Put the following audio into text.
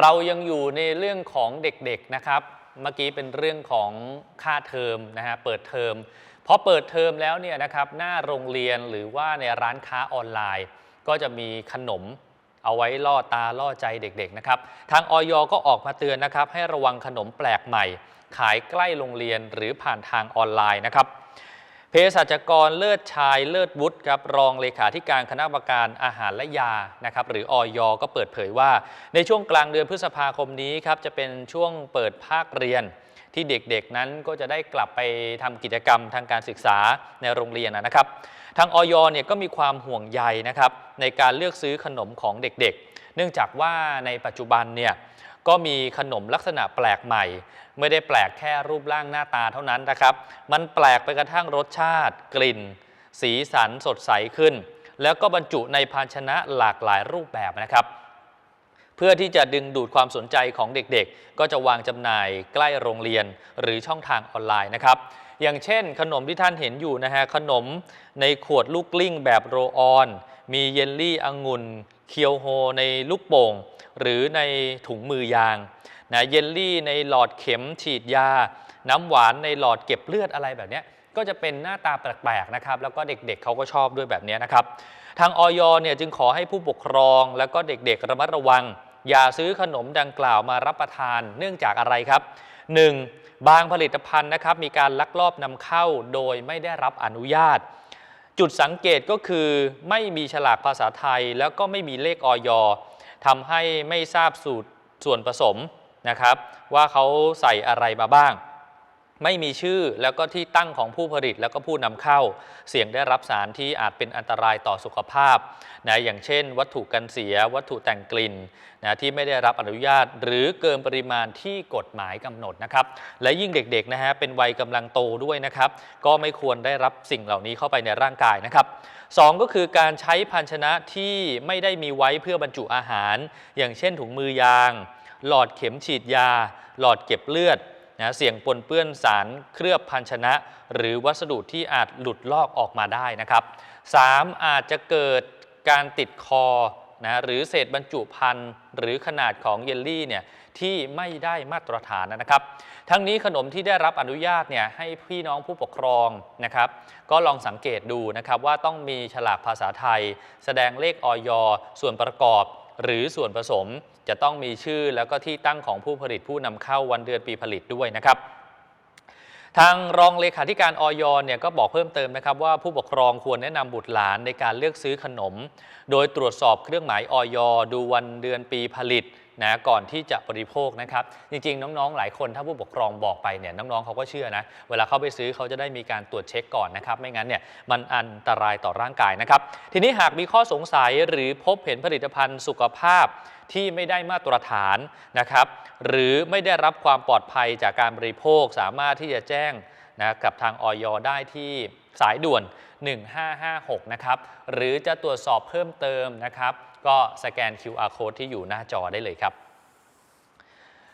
เรายังอยู่ในเรื่องของเด็กๆนะครับ เมื่อกี้เป็นเรื่องของค่าเทอมนะฮะเปิดเทอมพอเปิดเทอมแล้วเนี่ยนะครับหน้าโรงเรียนหรือว่าในร้านค้าออนไลน์ ก็จะมีขนมเอาไว้ล่อตาล่อใจเด็กๆนะครับ ทางออยก็ออกมาเตือนนะครับ ให้ระวังขนมแปลกใหม่ ขายใกล้โรงเรียนหรือผ่านทางออนไลน์นะครับ ภสัชกรเลิศชายเลิศวุฒิครับรองเลขาธิการคณะกรรมการอาหารและยานะครับหรือออยก็เปิดเผยว่า ในช่วงกลางเดือนพฤษภาคมนี้ครับจะเป็นช่วงเปิดภาคเรียน ที่เด็กๆนั้นก็จะได้กลับไปทำกิจกรรมทางการศึกษาในโรงเรียนนะครับ ทางออยเนี่ยก็มีความห่วงใยนะครับในการเลือกซื้อขนมของเด็กๆ เนื่องจากว่าในปัจจุบันเนี่ย ก็มีขนมลักษณะแปลกใหม่ ไม่ได้แปลกแค่รูปร่างหน้าตาเท่านั้นนะครับ มันแปลกไปกระทั่งรสชาติ กลิ่น สีสันสดใสขึ้น แล้วก็บรรจุในภาชนะหลากหลายรูปแบบนะครับ เพื่อที่จะดึงดูดความสนใจของเด็กๆ ก็จะวางจำหน่ายใกล้โรงเรียนหรือช่องทางออนไลน์นะครับอย่างเช่น ขนมที่ท่านเห็นอยู่นะฮะขนมในขวดลูกกลิ้งแบบโรลออน มีเยลลี่องุ่น เคียวโฮในลูกโป่ง หรือในถุงมือยางนะเยลลี่ในหลอดเข็มฉีดยา น้ำหวานในหลอดเก็บเลือดอะไรแบบนี้ก็จะเป็นหน้าตาแปลกๆนะครับแล้วก็เด็กๆเขาก็ชอบด้วยแบบนี้นะครับ ทางออยเนี่ยจึงขอให้ผู้ปกครองแล้วก็เด็กๆ ระมัดระวัง อย่าซื้อขนมดังกล่าวมารับประทานเนื่องจากอะไรครับ 1. บางผลิตภัณฑ์นะครับมีการลักลอบนำเข้าโดยไม่ได้รับอนุญาต จุดสังเกตก็คือไม่มีฉลากภาษาไทย แล้วก็ไม่มีเลขออย ทำให้ไม่ทราบสูตรส่วนผสมนะครับ ว่าเขาใส่อะไรมาบ้าง ไม่มีชื่อแล้วก็ที่ตั้งของผู้ผลิตแล้วก็ผู้นำเข้า เสี่ยงได้รับสารที่อาจเป็นอันตรายต่อสุขภาพนะอย่างเช่น วัตถุกันเสีย วัตถุแต่งกลิ่นนะที่ไม่ได้รับอนุญาต หรือเกินปริมาณที่กฎหมายกำหนดนะครับ และยิ่งเด็กๆนะฮะเป็นวัยกำลังโตด้วยนะครับ ก็ไม่ควรได้รับสิ่งเหล่านี้เข้าไปในร่างกายนะครับสองก็คือการใช้ภาชนะที่ไม่ได้มีไว้เพื่อบรรจุอาหาร อย่างเช่นถุงมือยาง หลอดเข็มฉีดยา หลอดเก็บเลือด นะเสี่ยงปนเปื้อนสารเคลือบภาชนะ หรือวัสดุที่อาจหลุดลอกออกมาได้นะครับ 3. อาจจะเกิดการติดคอนะหรือเศษบรรจุภัณฑ์หรือขนาดของเยลลี่เนี่ยที่ไม่ได้มาตรฐานนะครับ ทั้งนี้ขนมที่ได้รับอนุญาตเนี่ยให้พี่น้องผู้ปกครองนะครับก็ลองสังเกตดูนะครับว่าต้องมีฉลากภาษาไทย แสดงเลขออยส่วนประกอบ หรือส่วนผสมจะต้องมีชื่อแล้วก็ที่ตั้งของผู้ผลิตผู้นำเข้าวันเดือนปีผลิตด้วยนะครับทางรองเลขาธิการออยเนี่ยก็บอกเพิ่มเติมนะครับว่าผู้ปกครองควรแนะนำบุตรหลานในการเลือกซื้อขนม โดยตรวจสอบเครื่องหมายออยดูวันเดือนปีผลิต นะก่อนที่จะบริโภคนะครับ จริงๆ น้องๆ หลายคนถ้าผู้ปกครองบอกไปเนี่ยน้องๆเขาก็เชื่อนะ เวลาเข้าไปซื้อเขาจะได้มีการตรวจเช็คก่อนนะครับ ไม่งั้นเนี่ยมันอันตรายต่อร่างกายนะครับ ทีนี้หากมีข้อสงสัยหรือพบเห็นผลิตภัณฑ์สุขภาพที่ไม่ได้มาตรฐานนะครับ หรือไม่ได้รับความปลอดภัยจากการบริโภค สามารถที่จะแจ้งนะกับทางออยได้ที่สายด่วน 1556 นะครับ หรือจะตรวจสอบเพิ่มเติมนะครับ ก็สแกน QR code ที่อยู่หน้าจอได้เลยครับ